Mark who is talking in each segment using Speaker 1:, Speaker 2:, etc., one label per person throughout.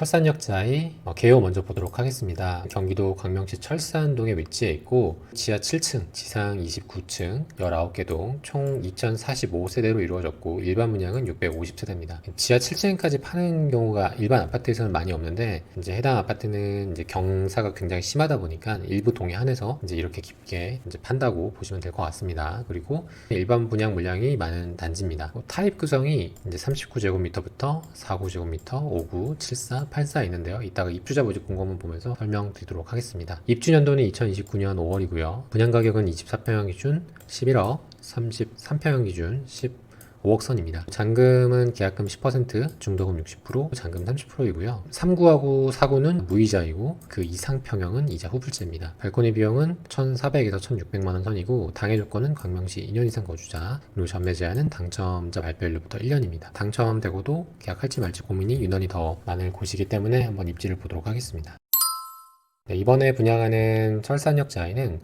Speaker 1: 철산역자의 어, 개요 먼저 보도록 하겠습니다. 경기도 광명시 철산동에 위치해 있고 지하 7층, 지상 29층, 19개 동, 총 2045세대로 이루어졌고 일반 분양은 650세대입니다. 지하 7층까지 파는 경우가 일반 아파트에서는 많이 없는데 이제 해당 아파트는 이제 경사가 굉장히 심하다 보니까 일부 동에 한해서 이제 이렇게 깊게 이제 판다고 보시면 될 것 같습니다. 그리고 일반 분양 물량이 많은 단지입니다. 뭐 타입 구성이 이제 39제곱미터부터 49제곱미터, 59, 74, 84 있는데요. 이따가 입주자 모집 공고문 보면서 설명드리도록 하겠습니다. 입주 연도는 2029년 5월이고요. 분양 가격은 24평형 기준 11억, 33평형 기준 15억 선입니다. 잔금은 계약금 10%, 중도금 60%, 잔금 30%이고요. 3구하고 4구는 무이자이고 그 이상 평형은 이자 후불제입니다. 발코니 비용은 1,400에서 1,600만 원 선이고 당해 조건은 광명시 2년 이상 거주자 그리고 전매 제한은 당첨자 발표일로부터 1년입니다. 당첨되고도 계약할지 말지 고민이 유난히 더 많을 곳이기 때문에 한번 입지를 보도록 하겠습니다. 네, 이번에 분양하는 철산역 자이는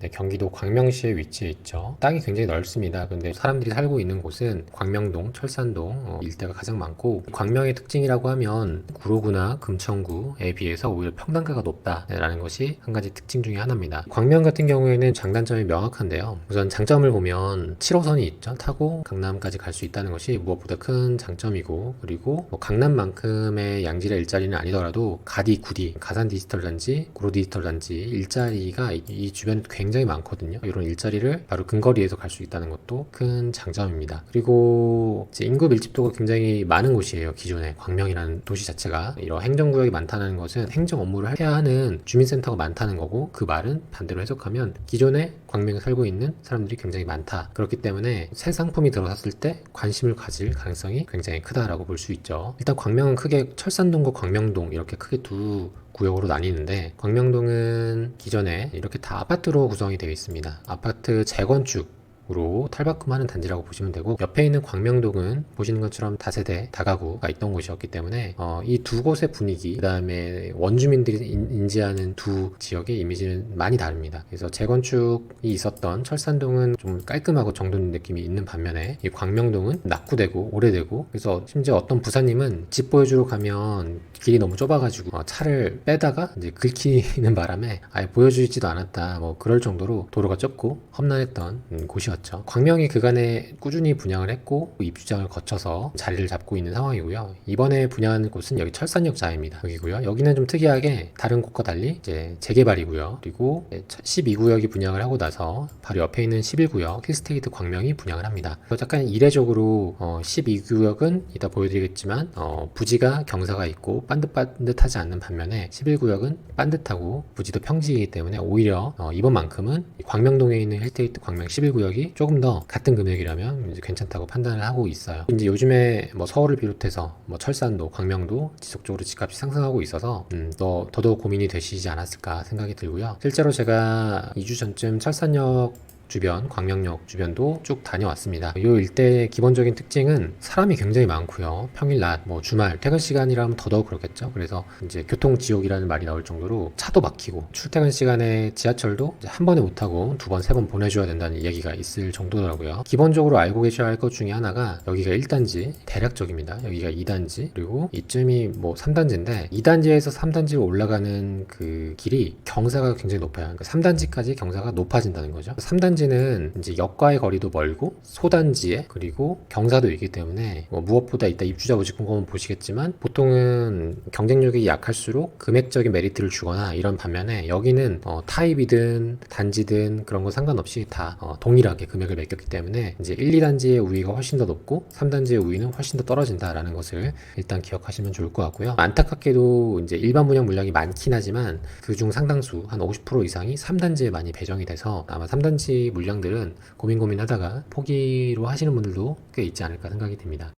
Speaker 1: 네, 경기도 광명시에 위치해 있죠. 땅이 굉장히 넓습니다. 근데 사람들이 살고 있는 곳은 광명동, 철산동 어, 일대가 가장 많고 광명의 특징이라고 하면 구로구나 금천구에 비해서 오히려 평당가가 높다라는 것이 한 가지 특징 중에 하나입니다. 광명 같은 경우에는 장단점이 명확한데요. 우선 장점을 보면 7호선이 있죠. 타고 강남까지 갈 수 있다는 것이 무엇보다 큰 장점이고 그리고 뭐 강남만큼의 양질의 일자리는 아니더라도 가디, 구디, 가산 디지털 단지, 구로 디지털 단지 일자리가 이, 이 주변에 굉장히 많거든요. 이런 일자리를 바로 근거리에서 갈 수 있다는 것도 큰 장점입니다. 그리고 인구 밀집도가 굉장히 많은 곳이에요. 기존에 광명이라는 도시 자체가 이런 행정구역이 많다는 것은 행정 업무를 해야 하는 주민센터가 많다는 거고 그 말은 반대로 해석하면 기존에 광명에 살고 있는 사람들이 굉장히 많다. 그렇기 때문에 새 상품이 들어섰을 때 관심을 가질 가능성이 굉장히 크다라고 볼 수 있죠. 일단 광명은 크게 철산동과 광명동 이렇게 크게 두 구역으로 나뉘는데 광명동은 기존에 이렇게 다 아파트로 구성이 되어 있습니다. 아파트 재건축 으로 탈바꿈하는 단지라고 보시면 되고 옆에 있는 광명동은 보시는 것처럼 다세대 다가구가 있던 곳이었기 때문에 어, 이두 곳의 분위기 그 다음에 원주민들이 인- 인지하는 두 지역의 이미지는 많이 다릅니다. 그래서 재건축이 있었던 철산동은 좀 깔끔하고 정돈 느낌이 있는 반면에 이 광명동은 낙후되고 오래되고 그래서 심지어 어떤 부사님은 집 보여주러 가면 길이 너무 좁아가지고 어, 차를 빼다가 이제 긁히는 바람에 아예 보여주지도 않았다 뭐 그럴 정도로 도로가 좁고 험난했던 음, 곳이었죠 광명이 그간에 꾸준히 분양을 했고 입주장을 거쳐서 자리를 잡고 있는 상황이고요. 이번에 분양하는 곳은 여기 철산역 자입니다. 여기고요. 여기는 좀 특이하게 다른 곳과 달리 이제 재개발이고요. 그리고 12구역이 분양을 하고 나서 바로 옆에 있는 11구역 힐스테이트 광명이 분양을 합니다. 약간 이례적으로 어, 12구역은 이따 보여드리겠지만 어, 부지가 경사가 있고 반듯반듯하지 않는 반면에 11구역은 반듯하고 부지도 평지이기 때문에 오히려 어, 이번만큼은 이 광명동에 있는 힐테이트 광명 11구역이 조금 더 같은 금액이라면 이제 괜찮다고 판단을 하고 있어요. 이제 요즘에 뭐 서울을 비롯해서 뭐 철산도, 광명도 지속적으로 집값이 상승하고 있어서 음, 더 더더욱 고민이 되시지 않았을까 생각이 들고요. 실제로 제가 2주 전쯤 철산역 주변, 광명역 주변도 쭉 다녀왔습니다. 이 일대의 기본적인 특징은 사람이 굉장히 많고요. 평일 낮, 뭐 주말, 퇴근 시간이라면 더더욱 그렇겠죠. 그래서 이제 교통 지옥이라는 말이 나올 정도로 차도 막히고 출퇴근 시간에 지하철도 한 번에 못 타고 두 번, 세 번 보내줘야 된다는 얘기가 있을 정도더라고요. 기본적으로 알고 계셔야 할 것 중에 하나가 여기가 1단지, 대략적입니다. 여기가 2단지, 그리고 이쯤이 뭐 3단지인데 2단지에서 3단지로 올라가는 그 길이 경사가 굉장히 높아요. 그러니까 3단지까지 경사가 높아진다는 거죠. 3단지 는 이제 역과의 거리도 멀고 소단지에 그리고 경사도 있기 때문에 뭐 무엇보다 이따 입주자 모집 공고문 보시겠지만 보통은 경쟁력이 약할수록 금액적인 메리트를 주거나 이런 반면에 여기는 어, 타입이든 단지든 그런 거 상관없이 다 어, 동일하게 금액을 매겼기 때문에 이제 1, 2단지의 우위가 훨씬 더 높고 3단지의 우위는 훨씬 더 떨어진다라는 것을 일단 기억하시면 좋을 것 같고요. 안타깝게도 이제 일반 분양 물량이 많긴 하지만 그중 상당수 한 50% 이상이 3단지에 많이 배정이 돼서 아마 3단지 물량들은 고민 고민하다가 포기로 하시는 분들도 꽤 있지 않을까 생각이 듭니다.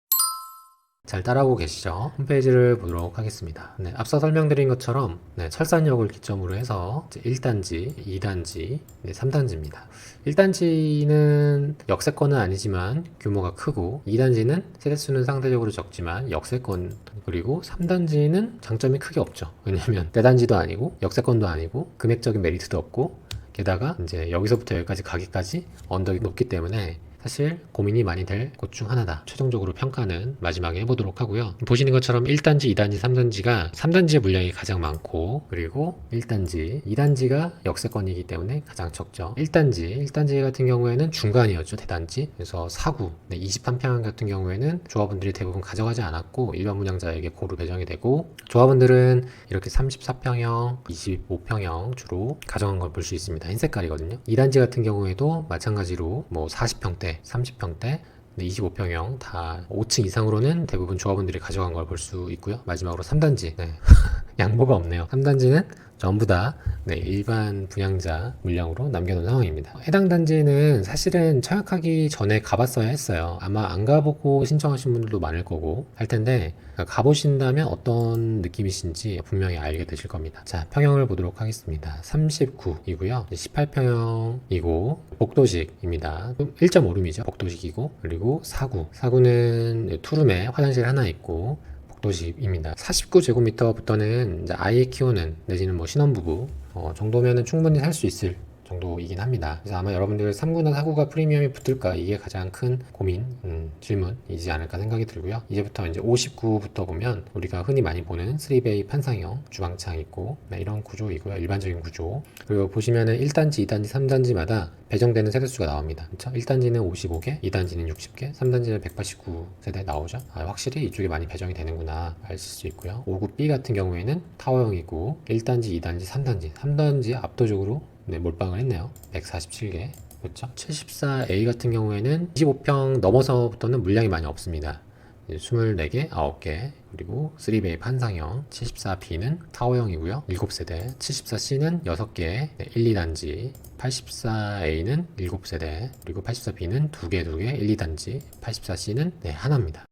Speaker 1: 잘 따라오고 계시죠? 홈페이지를 보도록 하겠습니다. 네, 앞서 설명드린 것처럼 네, 철산역을 기점으로 해서 이제 1단지, 2단지, 네, 3단지입니다. 1단지는 역세권은 아니지만 규모가 크고 2단지는 세대수는 상대적으로 적지만 역세권 그리고 3단지는 장점이 크게 없죠. 왜냐면 내단지도 아니고 역세권도 아니고 금액적인 메리트도 없고 게다가 이제 여기서부터 여기까지 가기까지 언덕이 높기 때문에 사실 고민이 많이 될 곳 중 하나다. 최종적으로 평가는 마지막에 해보도록 하고요. 보시는 것처럼 1단지, 2단지, 3단지가 3단지의 물량이 가장 많고 그리고 1단지, 2단지가 역세권이기 때문에 가장 적죠. 1단지, 1단지 같은 경우에는 중간이었죠. 대단지. 그래서 4구, 네, 23평형 같은 경우에는 조합원들이 대부분 가져가지 않았고 일반 분양자에게 고루 배정이 되고 조합원들은 이렇게 34평형, 25평형 주로 가져간 걸 볼 수 있습니다. 흰 색깔이거든요. 2단지 같은 경우에도 마찬가지로 뭐 40평대, 30평대, 25평형 다 5층 이상으로는 대부분 조합원들이 가져간 걸 볼 수 있고요. 마지막으로 3단지. 네. 양보가 없네요. 3단지는 전부 다 네, 일반 분양자 물량으로 남겨놓은 상황입니다. 해당 단지는 사실은 청약하기 전에 가봤어야 했어요. 아마 안 가보고 신청하신 분들도 많을 거고 할 텐데 가보신다면 어떤 느낌이신지 분명히 알게 되실 겁니다. 자, 평형을 보도록 하겠습니다. 39이고요. 18평형이고 복도식입니다. 1.5룸이죠. 복도식이고 그리고 4구. 4구는 투룸에 화장실 하나 있고 복 도식입니다. 49제곱미터부터는 이제 아이 키우는 내지는 뭐 신혼부부 어, 정도면은 충분히 살 수 있을 정도이긴 합니다. 그래서 아마 여러분들 3구나 4구가 프리미엄이 붙을까 이게 가장 큰 고민 음, 질문이지 않을까 생각이 들고요. 이제부터 이제 59부터 보면 우리가 흔히 많이 보는 3베이 판상형 주방창 있고 네, 이런 구조이고요. 일반적인 구조. 그리고 보시면은 1단지, 2단지, 3단지마다 배정되는 세대수가 나옵니다. 그렇죠? 1단지는 55개, 2단지는 60개, 3단지는 189세대 나오죠. 아, 확실히 이쪽에 많이 배정이 되는구나 아실 수 있고요. 59B 같은 경우에는 타워형이고 1단지, 2단지, 3단지, 3단지 압도적으로 네, 몰빵을 했네요. 147개. 그렇죠? 74A 같은 경우에는 25평 넘어서부터는 물량이 많이 없습니다. 24개, 9개, 그리고 3베이 판상형, 74B는 타워형이고요. 7세대, 74C는 6개, 1, 2단지, 84A는 7세대, 그리고 84B는 2개, 2개, 1, 2단지, 84C는 네, 하나입니다.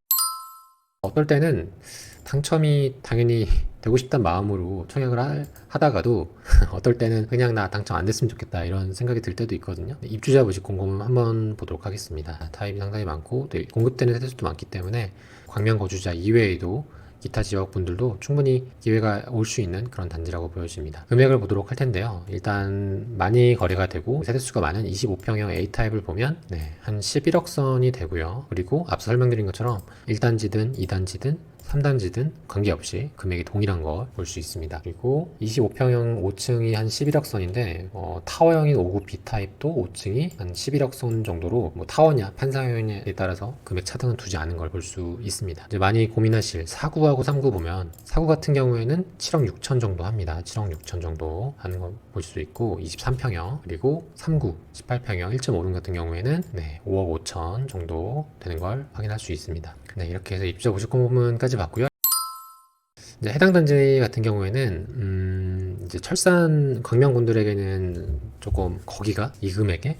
Speaker 1: 어떨 때는 당첨이 당연히 되고 싶다는 마음으로 청약을 하, 하다가도 어떨 때는 그냥 나 당첨 안 됐으면 좋겠다 이런 생각이 들 때도 있거든요. 입주자 부식 공고문 한번 보도록 하겠습니다. 타입이 상당히 많고 또 공급되는 세대수도 많기 때문에 광명 거주자 이외에도 기타 지역 분들도 충분히 기회가 올 수 있는 그런 단지라고 보여집니다. 금액을 보도록 할 텐데요. 일단 많이 거래가 되고 세대수가 많은 25평형 A타입을 보면 네, 한 11억 선이 되고요. 그리고 앞서 설명드린 것처럼 1단지든 2단지든 3단지든 관계없이 금액이 동일한 걸 볼 수 있습니다. 그리고 25평형 5층이 한 11억 선인데 어, 타워형인 5구 B타입도 5층이 한 11억 선 정도로 뭐 타워냐 판상형에 따라서 금액 차등은 두지 않은 걸 볼 수 있습니다. 이제 많이 고민하실 4구하고 3구 보면 4구 같은 경우에는 7억 6천 정도 합니다. 7억 6천 정도 하는 걸 볼 수 있고 23평형 그리고 3구 18평형 1.5룸 같은 경우에는 네, 5억 5천 정도 되는 걸 확인할 수 있습니다. 네, 이렇게 해서 입주자 59 부분까지 봤고요. 이제 해당 단지 같은 경우에는 음, 이제 철산 광명분들에게는 조금 거기가 이 금액에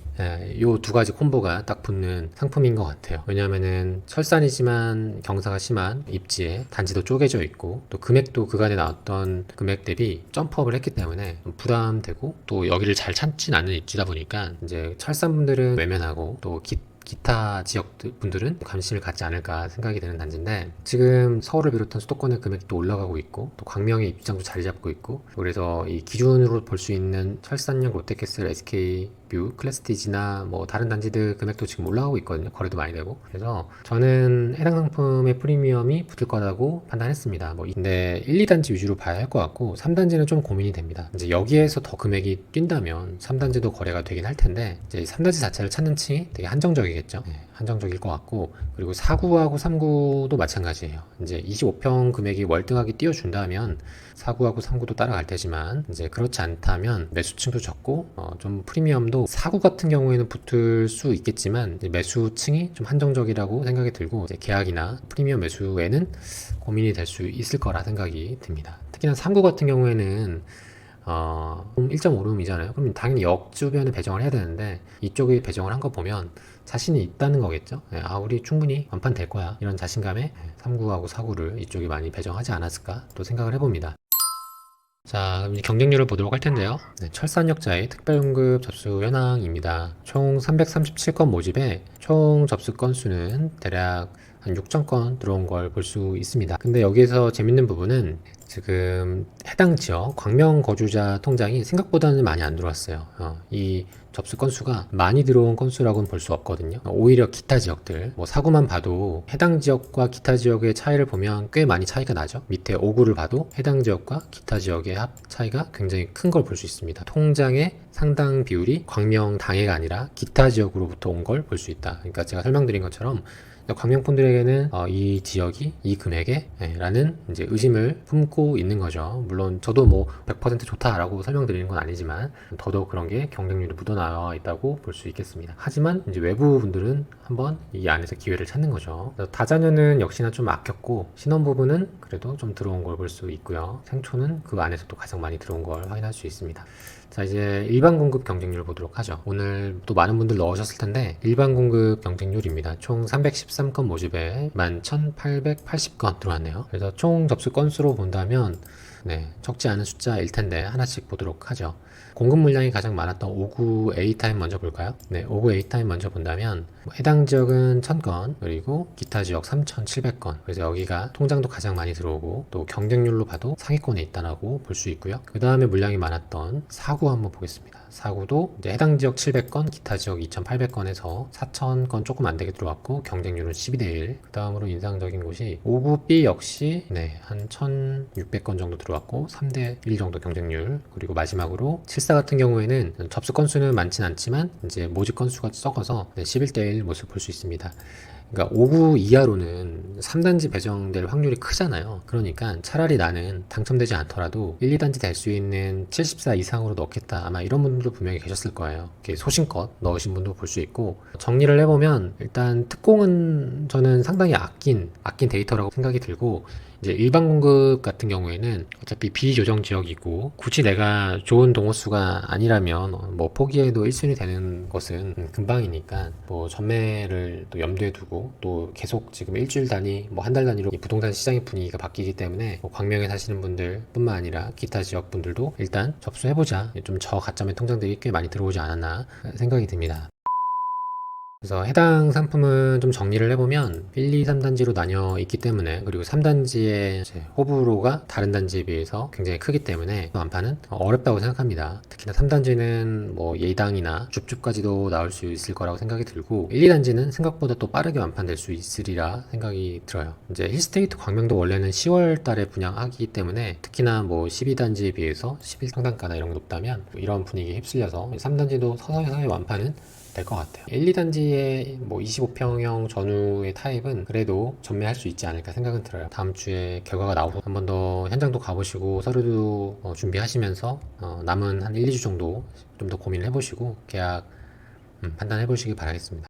Speaker 1: 이두 가지 콤보가 딱 붙는 상품인 것 같아요. 왜냐하면은 철산이지만 경사가 심한 입지에 단지도 쪼개져 있고 또 금액도 그간에 나왔던 금액 대비 점프업을 했기 때문에 좀 부담되고 또 여기를 잘 찾진 않는 입지다 보니까 이제 철산 분들은 외면하고 또 기, 기타 지역 분들은 관심을 갖지 않을까 생각이 되는 단지인데 지금 서울을 비롯한 수도권의 금액도 올라가고 있고 또 광명의 입장도 자리 잡고 있고 그래서 이 기준으로 볼 수 있는 철산역 롯데캐슬 SK 뷰 클래스티지나 뭐 다른 단지들 금액도 지금 올라가고 있거든요. 거래도 많이 되고. 그래서 저는 해당 상품의 프리미엄이 붙을 거라고 판단했습니다. 뭐 근데 1, 2단지 위주로 봐야 할 것 같고 3단지는 좀 고민이 됩니다. 이제 여기에서 더 금액이 뛴다면 3단지도 거래가 되긴 할 텐데 이제 3단지 자체를 찾는 층이 되게 한정적이겠죠? 네, 한정적일 것 같고 그리고 4구하고 3구도 마찬가지예요. 이제 25평 금액이 월등하게 띄워준다면 4구하고 3구도 따라갈 테지만 이제 그렇지 않다면 매수층도 적고 어, 좀 프리미엄도 4구 같은 경우에는 붙을 수 있겠지만 매수층이 좀 한정적이라고 생각이 들고 계약이나 프리미엄 매수에는 고민이 될 수 있을 거라 생각이 듭니다. 특히나 3구 같은 경우에는 어, 1.5룸이잖아요. 그럼 당연히 역 주변에 배정을 해야 되는데 이쪽에 배정을 한 거 보면 자신이 있다는 거겠죠. 예, 아, 우리 충분히 완판 될 거야. 이런 자신감에 3구하고 4구를 이쪽에 많이 배정하지 않았을까 또 생각을 해봅니다. 자, 그럼 이제 경쟁률을 보도록 할 텐데요. 네, 철산역자의 특별연급 접수 현황입니다. 총 337건 모집에 총 접수 건수는 대략 한 6천 건 들어온 걸 볼 수 있습니다. 근데 여기에서 재밌는 부분은 지금 해당 지역 광명 거주자 통장이 생각보다는 많이 안 들어왔어요. 어, 이 접수 건수가 많이 들어온 건수라고는 볼 수 없거든요. 오히려 기타 지역들, 뭐 사구만 봐도 해당 지역과 기타 지역의 차이를 보면 꽤 많이 차이가 나죠. 밑에 5구를 봐도 해당 지역과 기타 지역의 합 차이가 굉장히 큰 걸 볼 수 있습니다. 통장의 상당 비율이 광명 당해가 아니라 기타 지역으로부터 온 걸 볼 수 있다. 그러니까 제가 설명드린 것처럼 광명분들에게는 어, 이 지역이 이 금액에 예, 라는 이제 의심을 품고 있는 거죠. 물론 저도 뭐 100% 좋다라고 설명드리는 건 아니지만 더더욱 그런 게 경쟁률이 묻어나와 있다고 볼 수 있겠습니다. 하지만 이제 외부 분들은 한번 이 안에서 기회를 찾는 거죠. 다자녀는 역시나 좀 아꼈고 부분은 그래도 좀 들어온 걸 볼 수 있고요. 생초는 그 안에서 또 가장 많이 들어온 걸 확인할 수 있습니다. 자 이제 일반 공급 경쟁률 보도록 하죠. 오늘 또 많은 분들 넣으셨을 텐데 일반 공급 경쟁률입니다. 총 313건 모집에 11,880건 들어왔네요. 그래서 총 접수 건수로 본다면 네, 적지 않은 숫자일 텐데 하나씩 보도록 하죠. 공급 물량이 가장 많았던 59 A 타임 먼저 볼까요? 네, 59 A 타임 먼저 본다면 뭐 해당 지역은 1000건 그리고 기타 지역 3700건 그래서 여기가 통장도 가장 많이 들어오고 또 경쟁률로 봐도 상위권에 있다라고 볼 수 있고요. 그 다음에 물량이 많았던 사구 한번 보겠습니다. 사구도 이제 해당 지역 700건, 기타 지역 2,800건에서 4,000건 조금 안 되게 들어왔고 경쟁률은 12대 1. 그 다음으로 인상적인 곳이 59B 역시 네, 한 1,600건 정도 들어왔고 3대 1 정도 경쟁률. 그리고 마지막으로 74 같은 경우에는 접수 건수는 많진 않지만 이제 모집 건수가 적어서 네, 11대 1 모습 볼 수 있습니다. 그러니까 5구 이하로는 3단지 배정될 확률이 크잖아요. 그러니까 차라리 나는 당첨되지 않더라도 1, 2단지 될 수 있는 74 이상으로 넣겠다. 아마 이런 분들도 분명히 계셨을 거예요. 소신껏 넣으신 분도 볼 수 있고 정리를 해보면 일단 특공은 저는 상당히 아낀 아낀 데이터라고 생각이 들고 이제 일반 공급 같은 경우에는 어차피 비조정 지역이고 굳이 내가 좋은 동호수가 아니라면 어, 뭐 포기해도 1순위 되는 것은 금방이니까 뭐 전매를 또 염두에 두고 또 계속 지금 일주일 단위 뭐 한 달 단위로 이 부동산 시장의 분위기가 바뀌기 때문에 뭐 광명에 사시는 분들 뿐만 아니라 기타 지역 분들도 일단 접수해보자 좀 저가점의 통장들이 꽤 많이 들어오지 않았나 생각이 듭니다. 그래서 해당 상품은 좀 정리를 해보면 1, 2, 3단지로 나뉘어 있기 때문에 그리고 3단지의 호불호가 다른 단지에 비해서 굉장히 크기 때문에 완판은 어렵다고 생각합니다. 특히나 3단지는 뭐 예당이나 줍줍까지도 나올 수 있을 거라고 생각이 들고 1, 2단지는 생각보다 또 빠르게 완판될 수 있으리라 생각이 들어요. 이제 힐스테이트 광명도 원래는 10월 달에 분양하기 때문에 특히나 뭐 12단지에 비해서 11 상단가나 이런 게 높다면 이런 분위기에 휩쓸려서 3단지도 서서히 서서히 완판은 될 것 같아요. 1, 2단지의 뭐 25평형 전후의 타입은 그래도 전매할 수 있지 않을까 생각은 들어요. 다음 주에 결과가 나오고 한 번 더 현장도 가보시고 서류도 어, 준비하시면서 어, 남은 한 1, 2주 정도 좀 더 고민을 해보시고 계약 음, 판단해 보시기 바라겠습니다.